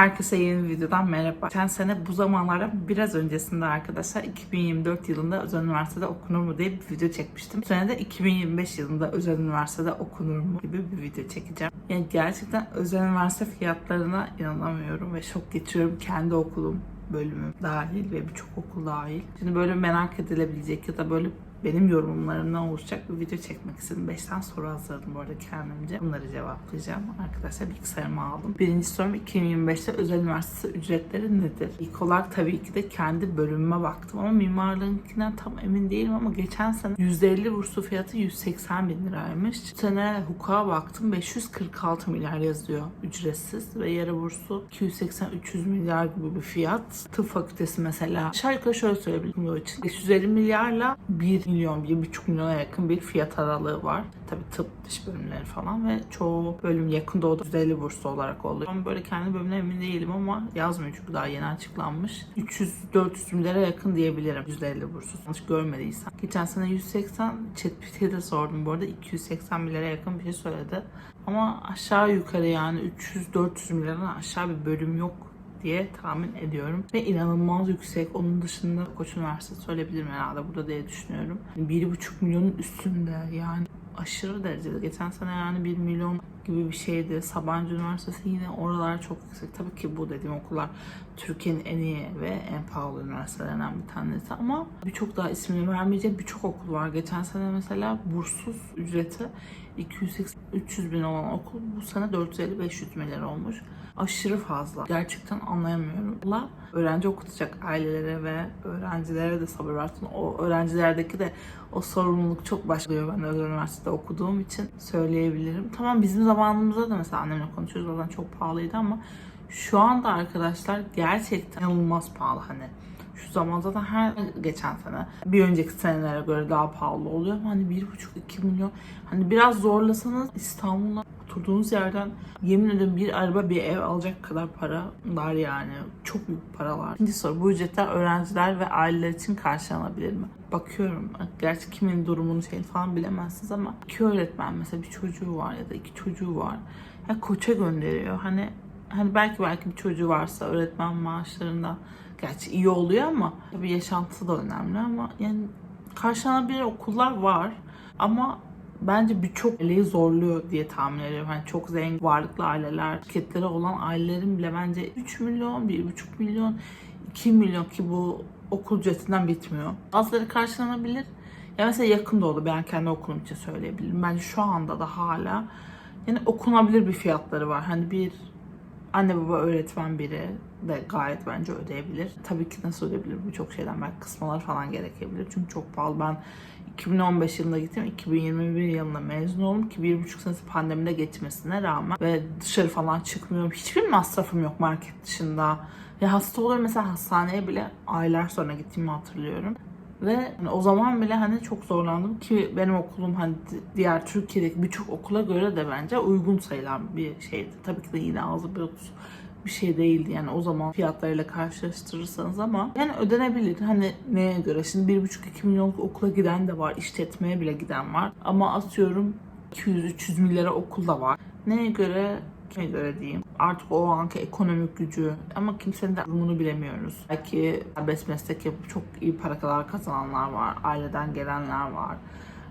Herkese yeni videodan merhaba. Geçen sene bu zamanlarda biraz öncesinde arkadaşlar 2024 yılında özel üniversitede okunur mu diye bir video çekmiştim. Sene de 2025 yılında özel üniversitede okunur mu gibi bir video çekeceğim. Yani gerçekten özel üniversite fiyatlarına inanamıyorum ve şok geçiriyorum kendi okulum bölümüm dahil ve birçok okul dahil. Şimdi böyle merak edilebilecek ya da böyle benim yorumlarımdan oluşacak bir video çekmek istedim. 5 tane soru hazırladım bu arada kendimce. Bunları cevaplayacağım. Arkadaşlar bilgisayarımı aldım. Birinci sorum 2025'te özel üniversite ücretleri nedir? İlk olarak tabii ki de kendi bölümüme baktım ama mimarlığınkinden tam emin değilim ama geçen sene %50 burslu fiyatı 180 bin liraymış. Bu sene hukuka baktım 546 milyar yazıyor ücretsiz ve yarı burslu 280-300 milyar gibi bir fiyat. Tıp fakültesi mesela yukarı şöyle söyleyebilirim için. 550 milyarla 1 milyon, 1,5 milyona yakın bir fiyat aralığı var. Tabii tıp dış bölümleri falan ve çoğu bölüm yakın doğuda %50 burslu olarak oluyor. Ben böyle kendi bölümüne emin değilim ama yazmıyor çünkü daha yeni açıklanmış. 300-400 milyara yakın diyebilirim %50 burslu. Yanlış görmediysem. Geçen sene 180, ChatGPT'ye de sordum bu arada 280 milyara yakın bir şey söyledi. Ama aşağı yukarı yani 300-400 milyardan aşağı bir bölüm yok diye tahmin ediyorum. Ve inanılmaz yüksek. Onun dışında Koç Üniversitesi söyleyebilirim herhalde burada diye düşünüyorum. 1,5 milyonun üstünde yani aşırı derecede. Geçen sene yani 1 milyon gibi bir şeydi. Sabancı Üniversitesi yine oralar çok yüksek. Tabii ki bu dediğim okullar Türkiye'nin en iyi ve en pahalı üniversitelerinden bir tanesi ama birçok daha ismini vermeyeceğim birçok okul var. Geçen sene mesela burssuz ücreti 280-300 bin olan okul bu sene 450-500 milyar olmuş. Aşırı fazla. Gerçekten anlayamıyorum. Allah öğrenci okutacak ailelere ve öğrencilere de sabır versin. O öğrencilerdeki de o sorumluluk çok başlıyor. Ben özel üniversitede okuduğum için söyleyebilirim. Tamam bizim zamanımızda da mesela annemle konuşuyoruz. O zaman çok pahalıydı ama şu anda arkadaşlar gerçekten inanılmaz pahalı hani. Şu zaman zaten her geçen sene bir önceki senelere göre daha pahalı oluyor. Ama hani 1,5-2 milyon hani biraz zorlasanız İstanbul'da oturduğunuz yerden yemin ederim bir araba bir ev alacak kadar para var yani. Çok büyük paralar. İkinci soru bu ücretler öğrenciler ve aileler için karşılanabilir mi? Bakıyorum. Gerçi kimin durumunu şeyini falan bilemezsiniz ama iki öğretmen mesela bir çocuğu var ya da iki çocuğu var. Ya koça gönderiyor. Hani hani belki belki bir çocuğu varsa öğretmen maaşlarında gerçi iyi oluyor ama tabii yaşantısı da önemli ama yani karşılanabilir okullar var ama bence birçok aileyi zorluyor diye tahmin ediyorum. Hani çok zengin, varlıklı aileler, şirketleri olan ailelerin bile bence 3 milyon, 1,5 milyon, 2 milyon ki bu okul ücretinden bitmiyor. Bazıları karşılanabilir. Ya mesela yakın doğdu. Ben kendi okulum için söyleyebilirim. Bence şu anda da hala yani okunabilir bir fiyatları var. Hani bir anne baba öğretmen biri de gayet bence ödeyebilir. Tabii ki nasıl ödeyebilir birçok şeyden belki kısmalar falan gerekebilir. Çünkü çok pahalı. Ben 2015 yılında gittim. 2021 yılında mezun oldum ki bir buçuk senesi pandemide geçmesine rağmen ve dışarı falan çıkmıyorum. Hiçbir masrafım yok market dışında. Ya hasta olur mesela hastaneye bile aylar sonra gittiğimi hatırlıyorum. Ve hani o zaman bile hani çok zorlandım ki benim okulum hani diğer Türkiye'deki birçok okula göre de bence uygun sayılan bir şeydi. Tabii ki de yine ağzı bir bir şey değildi yani o zaman fiyatlarıyla karşılaştırırsanız ama yani ödenebilir. Hani neye göre? Şimdi 1,5-2 milyonluk okula giden de var. işletmeye bile giden var. Ama atıyorum 200-300 milyara okul da var. Neye göre kime göre diyeyim. Artık o anki ekonomik gücü ama kimsenin de durumunu bilemiyoruz. Belki serbest meslek yapıp çok iyi paralar kazananlar var. Aileden gelenler var.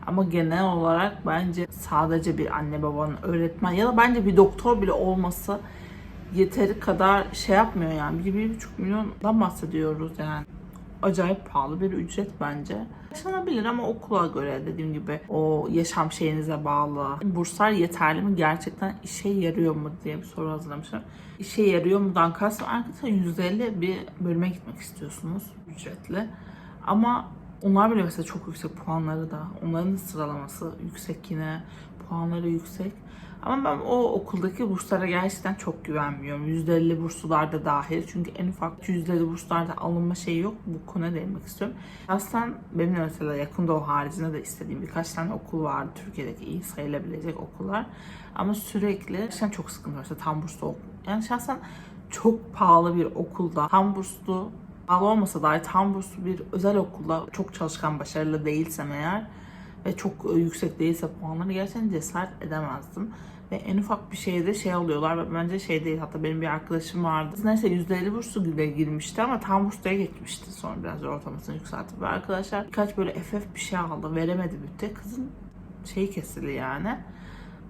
Ama genel olarak bence sadece bir anne babanın öğretmen ya da bence bir doktor bile olması yeteri kadar şey yapmıyor yani. Bir, bir buçuk milyondan bahsediyoruz yani. Acayip pahalı bir ücret bence. Yaşanabilir ama okula göre dediğim gibi o yaşam şeyinize bağlı. Burslar yeterli mi? Gerçekten işe yarıyor mu diye bir soru hazırlamışım. İşe yarıyor mu? Dan kastım arkadaşlar %50 bir bölüme gitmek istiyorsunuz ücretli. Ama onlar bile mesela çok yüksek puanları da. Onların sıralaması yüksek yine. Puanları yüksek. Ama ben o okuldaki burslara gerçekten çok güvenmiyorum. %50 burslular da dahil. Çünkü en ufak %50 burslarda alınma şeyi yok. Bu konuya değinmek istiyorum. Aslında benim mesela yakında o haricinde de istediğim birkaç tane okul vardı. Türkiye'deki iyi sayılabilecek okullar. Ama sürekli gerçekten çok sıkıntı var. İşte tam burslu okul. Yani şahsen çok pahalı bir okulda tam burslu pahalı olmasa dahi tam burslu bir özel okulda çok çalışkan başarılı değilsem eğer ve çok yüksek değilse puanları gerçekten cesaret edemezdim. Ve en ufak bir şeyde şey alıyorlar. Ve Bence şey değil hatta benim bir arkadaşım vardı. Neyse %50 burslu güle girmişti ama tam bursluya geçmişti. Sonra biraz ortalamasını yükseltti. Ve arkadaşlar birkaç böyle FF bir şey aldı. Veremedi bütte. Kızın şeyi kesildi yani.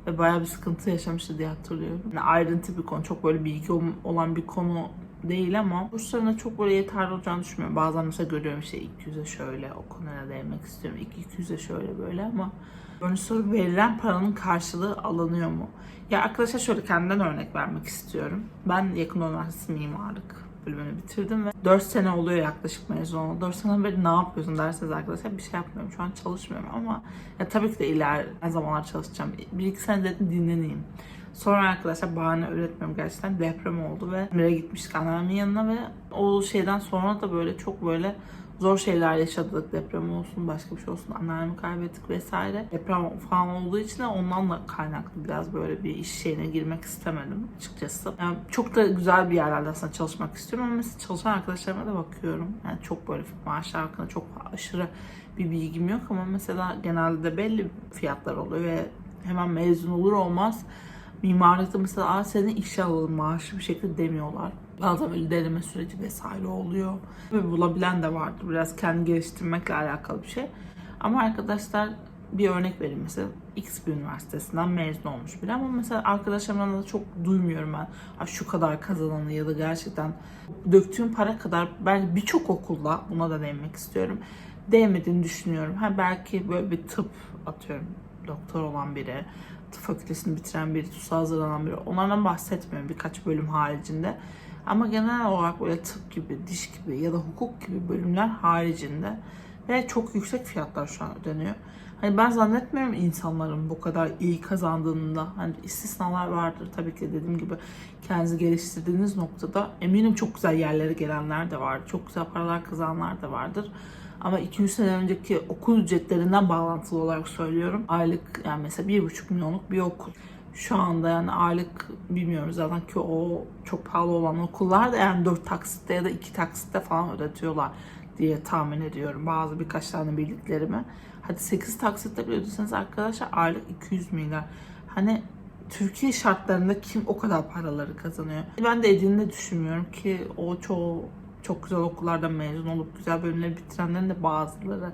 Ve bayağı bir sıkıntı yaşamıştı diye hatırlıyorum. Yani ayrıntı bir konu. Çok böyle bilgi olan bir konu değil ama burslarına çok böyle yeterli olacağını düşünmüyorum. Bazen mesela görüyorum işte 200'e şöyle o konuya değinmek istiyorum. 200'e şöyle böyle ama bonusları verilen paranın karşılığı alınıyor mu? Ya arkadaşlar şöyle kendimden örnek vermek istiyorum. Ben yakın üniversitesi mimarlık bölümünü bitirdim ve 4 sene oluyor yaklaşık mezun olalı. 4 sene beri ne yapıyorsun derseniz arkadaşlar bir şey yapmıyorum. Şu an çalışmıyorum ama ya tabii ki de ilerleyen zamanlar çalışacağım. Bir iki sene dedim dinleneyim. Sonra arkadaşlar bahane öğretmiyorum gerçekten deprem oldu ve İzmir'e gitmiştik anneannemin yanına ve o şeyden sonra da böyle çok böyle zor şeyler yaşadık. Deprem olsun, başka bir şey olsun. Anneannemi kaybettik vesaire. Deprem falan olduğu için de ondan da kaynaklı biraz böyle bir iş şeyine girmek istemedim açıkçası. Yani çok da güzel bir yerlerde aslında çalışmak istiyorum ama mesela çalışan arkadaşlarıma da bakıyorum. Yani çok böyle maaşlar hakkında çok aşırı bir bilgim yok ama mesela genelde belli fiyatlar oluyor ve hemen mezun olur olmaz mimarlıkta mesela Aa, seni işe alalım maaşı bir şekilde demiyorlar. Bazen böyle deneme süreci vesaire oluyor. Ve bulabilen de vardır. Biraz kendi geliştirmekle alakalı bir şey. Ama arkadaşlar bir örnek vereyim mesela X bir üniversitesinden mezun olmuş biri ama mesela arkadaşlarımdan da çok duymuyorum ben "Aa, şu kadar kazananı ya da gerçekten döktüğüm para kadar belki birçok okulda buna da değinmek istiyorum değmediğini düşünüyorum. Ha belki böyle bir tıp atıyorum doktor olan biri tıp fakültesini bitiren biri, TUS'a hazırlanan biri. Onlardan bahsetmiyorum birkaç bölüm haricinde. Ama genel olarak böyle tıp gibi, diş gibi ya da hukuk gibi bölümler haricinde ve çok yüksek fiyatlar şu an ödeniyor. Hani ben zannetmiyorum insanların bu kadar iyi kazandığında. Hani istisnalar vardır tabii ki dediğim gibi kendinizi geliştirdiğiniz noktada eminim çok güzel yerlere gelenler de vardır. Çok güzel paralar kazananlar da vardır. Ama 200 sene önceki okul ücretlerinden bağlantılı olarak söylüyorum. Aylık yani mesela 1,5 milyonluk bir okul. Şu anda yani aylık bilmiyorum zaten ki o çok pahalı olan okullar da yani 4 taksitte ya da 2 taksitte falan ödetiyorlar diye tahmin ediyorum. Bazı birkaç tane bildiklerimi. Hadi 8 taksitte bile ödeseniz arkadaşlar aylık 200 milyar. Hani Türkiye şartlarında kim o kadar paraları kazanıyor? Ben de edindiğini düşünmüyorum ki o çoğu çok güzel okullardan mezun olup güzel bölümleri bitirenlerin de bazıları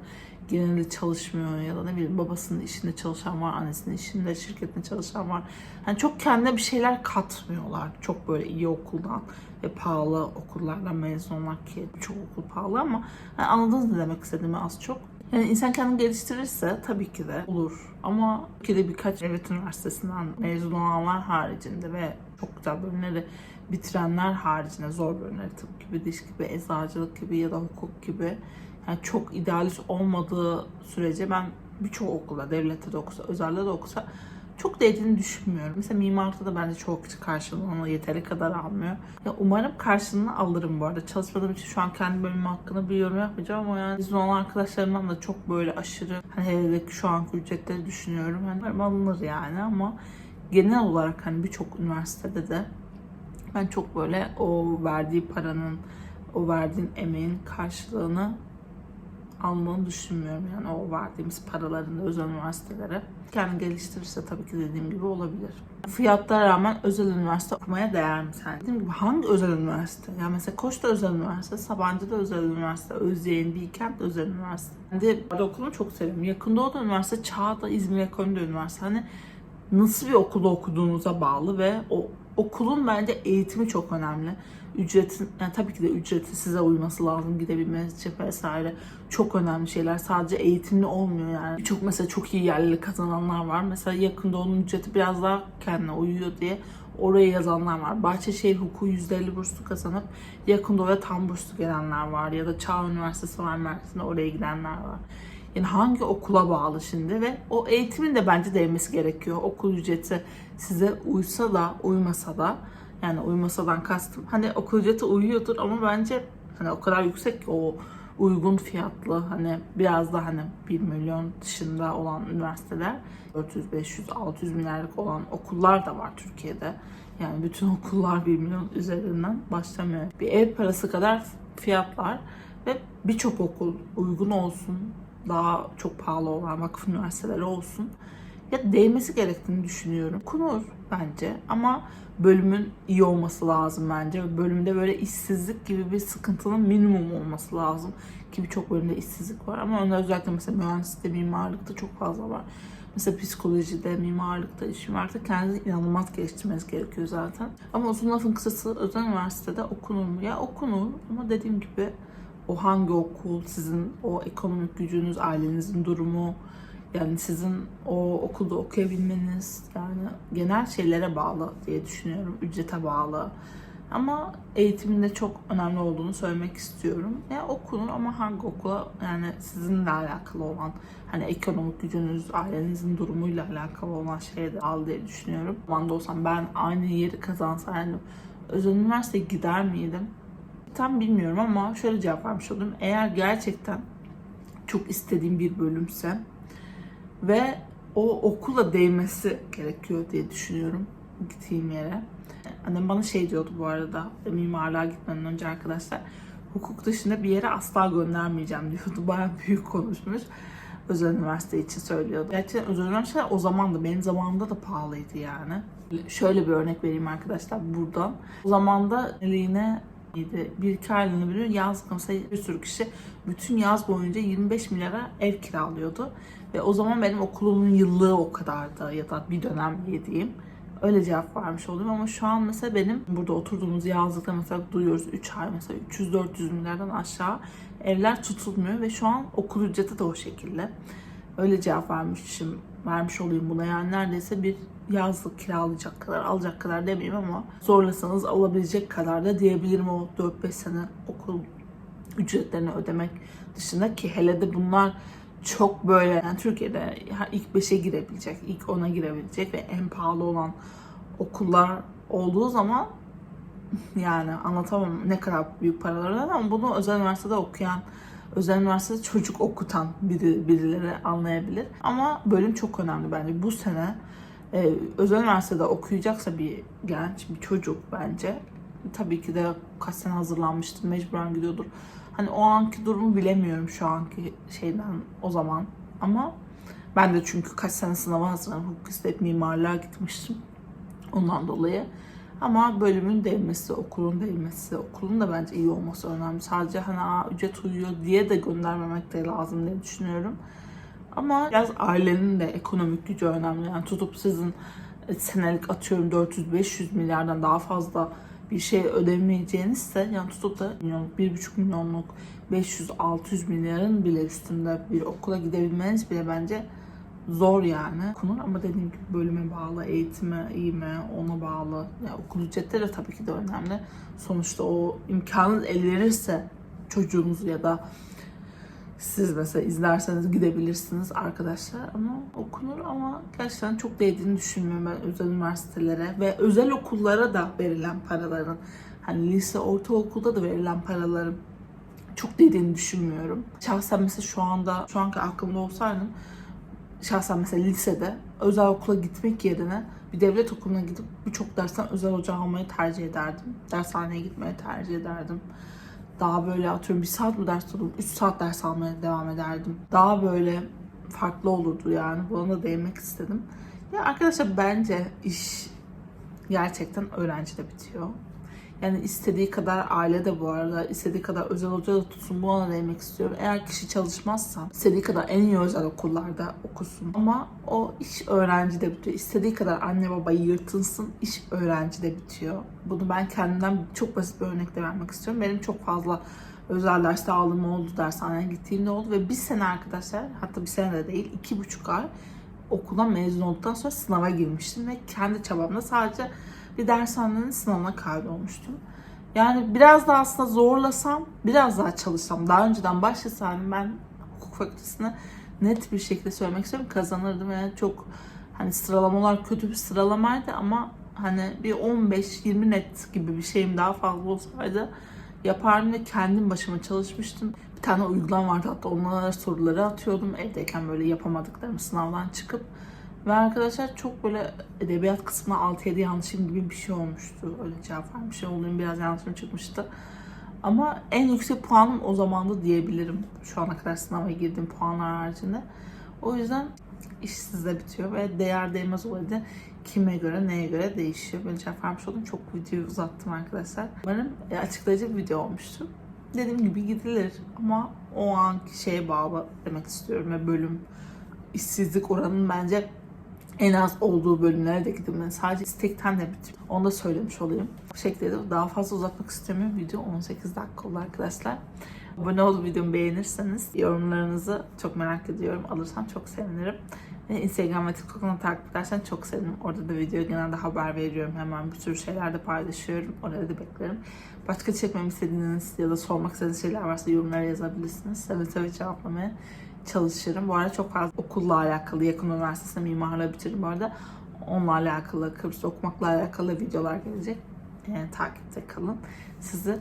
genelde çalışmıyor ya da ne bileyim babasının işinde çalışan var, annesinin işinde, şirketinde çalışan var. Yani çok kendine bir şeyler katmıyorlar. Çok böyle iyi okuldan ve pahalı okullardan mezun olmak ki çok okul pahalı ama yani anladınız ne demek istediğimi az çok. Yani insan kendini geliştirirse tabii ki de olur. Ama ülkede birkaç devlet üniversitesinden mezun olanlar haricinde ve çok güzel bölümleri bitirenler haricinde zor bölümleri tıp gibi, diş gibi, eczacılık gibi ya da hukuk gibi yani çok idealist olmadığı sürece ben birçok okulda, devlette de okusa, özelde de okusa çok değdiğini düşünmüyorum. Mesela mimarlıkta da bence çok karşılığını yeteri kadar almıyor. Ya umarım karşılığını alırım bu arada. Çalışmadığım için şu an kendi bölümüm hakkında bir yorum yapmayacağım ama yani bizim olan arkadaşlarımdan da çok böyle aşırı hani hele şu anki ücretleri düşünüyorum. Hani alınır yani ama genel olarak hani birçok üniversitede de ben çok böyle o verdiği paranın, o verdiğin emeğin karşılığını almanı düşünmüyorum. Yani o verdiğimiz paraların da özel üniversitelere. Kendini geliştirirse tabii ki dediğim gibi olabilir. Fiyatlara rağmen özel üniversite okumaya değer mi sen? Dediğim gibi hangi özel üniversite? Yani mesela Koç'ta özel üniversite, Sabancı'da özel üniversite, Özyeğin, Bilkent özel üniversite. Ben de okulumu çok seviyorum. Yakında o da üniversite, Çağ'da, İzmir Ekonomi'de üniversite. Hani nasıl bir okulda okuduğunuza bağlı ve o okulun bence eğitimi çok önemli. Ücretin, yani tabii ki de ücreti size uyması lazım gidebilmeniz için vesaire. Çok önemli şeyler. Sadece eğitimli olmuyor yani. Çok mesela çok iyi yerleri kazananlar var. Mesela yakında onun ücreti biraz daha kendine uyuyor diye oraya yazanlar var. Bahçeşehir Hukuku %50 burslu kazanıp yakında oraya tam burslu gelenler var. Ya da Çağ Üniversitesi var Mersin'de oraya gidenler var. Yani hangi okula bağlı şimdi ve o eğitimin de bence değmesi gerekiyor. Okul ücreti size uysa da uymasa da yani uymasadan kastım. Hani okul ücreti uyuyordur ama bence hani o kadar yüksek ki o uygun fiyatlı hani biraz da hani 1 milyon dışında olan üniversiteler 400, 500, 600 milyarlık olan okullar da var Türkiye'de. Yani bütün okullar 1 milyon üzerinden başlamıyor. Bir ev parası kadar fiyatlar ve birçok okul uygun olsun, daha çok pahalı olan vakıf üniversiteleri olsun. ya değmesi gerektiğini düşünüyorum. Okunur bence ama bölümün iyi olması lazım bence. Bölümde böyle işsizlik gibi bir sıkıntının minimum olması lazım. Ki birçok bölümde işsizlik var ama onda özellikle mesela mühendislikte, mimarlıkta çok fazla var. Mesela psikolojide, mimarlıkta, iş mimarlıkta kendinizi inanılmaz geliştirmeniz gerekiyor zaten. Ama uzun lafın kısası özel üniversitede okunur mu? Ya okunur ama dediğim gibi o hangi okul, sizin o ekonomik gücünüz, ailenizin durumu, yani sizin o okulda okuyabilmeniz yani genel şeylere bağlı diye düşünüyorum. Ücrete bağlı. Ama eğitimin de çok önemli olduğunu söylemek istiyorum. Ya okunur ama hangi okula yani sizinle alakalı olan hani ekonomik gücünüz, ailenizin durumuyla alakalı olan şeye de bağlı diye düşünüyorum. O anda olsam ben aynı yeri kazansaydım özel üniversiteye gider miydim? tam bilmiyorum ama şöyle cevap vermiş oldum. Eğer gerçekten çok istediğim bir bölümse ve o okula değmesi gerekiyor diye düşünüyorum gittiğim yere. Annem bana şey diyordu bu arada mimarlığa gitmeden önce arkadaşlar hukuk dışında bir yere asla göndermeyeceğim diyordu. Baya büyük konuşmuş. Özel üniversite için söylüyordu. Gerçekten özel üniversite o zaman da benim zamanımda da pahalıydı yani. Şöyle bir örnek vereyim arkadaşlar buradan. O zaman da neliğine 7, bir iki aylığını bilir. Yazlık mesela bir sürü kişi bütün yaz boyunca 25 milyara ev kiralıyordu. Ve o zaman benim okulumun yıllığı o kadardı ya da bir dönem yediğim. Öyle cevap vermiş olayım ama şu an mesela benim burada oturduğumuz yazlıkta mesela duyuyoruz 3 ay mesela 300-400 milyardan aşağı evler tutulmuyor ve şu an okul ücreti de o şekilde. Öyle cevap vermişim vermiş olayım buna. Yani neredeyse bir yazlık kiralayacak kadar, alacak kadar demeyeyim ama zorlasanız alabilecek kadar da diyebilirim o 4-5 sene okul ücretlerini ödemek dışında. Ki hele de bunlar çok böyle yani Türkiye'de ilk 5'e girebilecek, ilk 10'a girebilecek ve en pahalı olan okullar olduğu zaman yani anlatamam ne kadar büyük paralar ama bunu özel üniversitede okuyan, özel üniversitede çocuk okutan biri, birileri anlayabilir. Ama bölüm çok önemli bence. Bu sene e, özel üniversitede okuyacaksa bir genç, bir çocuk bence tabii ki de kaç sene hazırlanmıştır, mecburen gidiyordur. Hani o anki durumu bilemiyorum şu anki şeyden o zaman. Ama ben de çünkü kaç sene sınava hazırlandım. Hukuk isteyip mimarlığa gitmiştim. Ondan dolayı. Ama bölümün değmesi, okulun değmesi, okulun da bence iyi olması önemli. Sadece hani ücret uyuyor diye de göndermemek de lazım diye düşünüyorum. Ama biraz ailenin de ekonomik gücü önemli. Yani tutup sizin senelik atıyorum 400-500 milyardan daha fazla bir şey ödemeyeceğinizse yani tutup da milyon, 1,5 milyonluk 500-600 milyarın bile üstünde bir okula gidebilmeniz bile bence zor yani. Okunur ama dediğim gibi bölüme bağlı, eğitime iyi mi ona bağlı. Yani okul ücretleri de tabii ki de önemli. Sonuçta o imkanınız el verirse çocuğunuzu ya da siz mesela izlerseniz gidebilirsiniz arkadaşlar ama okunur ama gerçekten çok değdiğini düşünmüyorum ben özel üniversitelere ve özel okullara da verilen paraların hani lise, ortaokulda da verilen paraların çok değdiğini düşünmüyorum. Şahsen mesela şu anda, şu anki aklımda olsaydım şahsen mesela lisede özel okula gitmek yerine bir devlet okuluna gidip birçok dersten özel hoca almayı tercih ederdim. Dershaneye gitmeyi tercih ederdim daha böyle atıyorum bir saat mi ders alıp 3 saat ders almaya devam ederdim. Daha böyle farklı olurdu yani. Buna da değinmek istedim. Ya arkadaşlar bence iş gerçekten öğrencide bitiyor. Yani istediği kadar aile de bu arada, istediği kadar özel hoca da tutsun buna da değinmek istiyorum. Eğer kişi çalışmazsa istediği kadar en iyi özel okullarda okusun. Ama o iş öğrencide bitiyor. İstediği kadar anne babayı yırtınsın, iş öğrencide bitiyor. Bunu ben kendimden çok basit bir örnekle vermek istiyorum. Benim çok fazla özel derste aldığım oldu, dershaneye gittiğimde oldu ve bir sene arkadaşlar, hatta bir sene de değil, iki buçuk ay okuldan mezun olduktan sonra sınava girmiştim ve kendi çabamla sadece bir dershanenin sınavına kaydolmuştum. Yani biraz daha aslında zorlasam, biraz daha çalışsam, daha önceden başlasaydım ben hukuk fakültesine net bir şekilde söylemek istiyorum kazanırdım. Yani çok hani sıralamalar kötü bir sıralamaydı ama hani bir 15-20 net gibi bir şeyim daha fazla olsaydı yapardım ve kendim başıma çalışmıştım. Bir tane uygulama vardı hatta onlara soruları atıyordum evdeyken böyle yapamadıklarımı sınavdan çıkıp ve arkadaşlar çok böyle edebiyat kısmına 6-7 yanlışım gibi bir şey olmuştu. Öyle cevap vermişim olduğum biraz yanlışım çıkmıştı. Ama en yüksek puanım o zamandı diyebilirim. Şu ana kadar sınava girdiğim puanlar haricinde. O yüzden iş sizde bitiyor ve değer değmez olayı da kime göre neye göre değişiyor. Böyle cevap vermiş oldum. Çok videoyu uzattım arkadaşlar. Umarım e, açıklayıcı bir video olmuştur. Dediğim gibi gidilir ama o anki şeye bağlı demek istiyorum ve bölüm işsizlik oranının bence en az olduğu bölümlere de gidilmeli. Sadece istekten de bitiyor. Onu da söylemiş olayım. Bu şekilde de daha fazla uzatmak istemiyorum. Video 18 dakika oldu arkadaşlar. Abone olup videomu beğenirseniz yorumlarınızı çok merak ediyorum. Alırsam çok sevinirim. Instagram ve TikTok'tan takip edersen çok sevinirim. Orada da video genelde haber veriyorum. Hemen bir sürü şeyler de paylaşıyorum. Oraya da beklerim. Başka çekmemi istediğiniz ya da sormak istediğiniz şeyler varsa yorumlara yazabilirsiniz. Seve seve cevaplamaya çalışırım. Bu arada çok fazla okulla alakalı, yakın üniversitesinde mimarlığı bitirdim bu arada. Onunla alakalı, Kıbrıs okumakla alakalı videolar gelecek. Yani takipte kalın. Sizi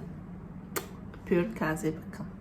öpüyorum. Kendinize iyi bakın.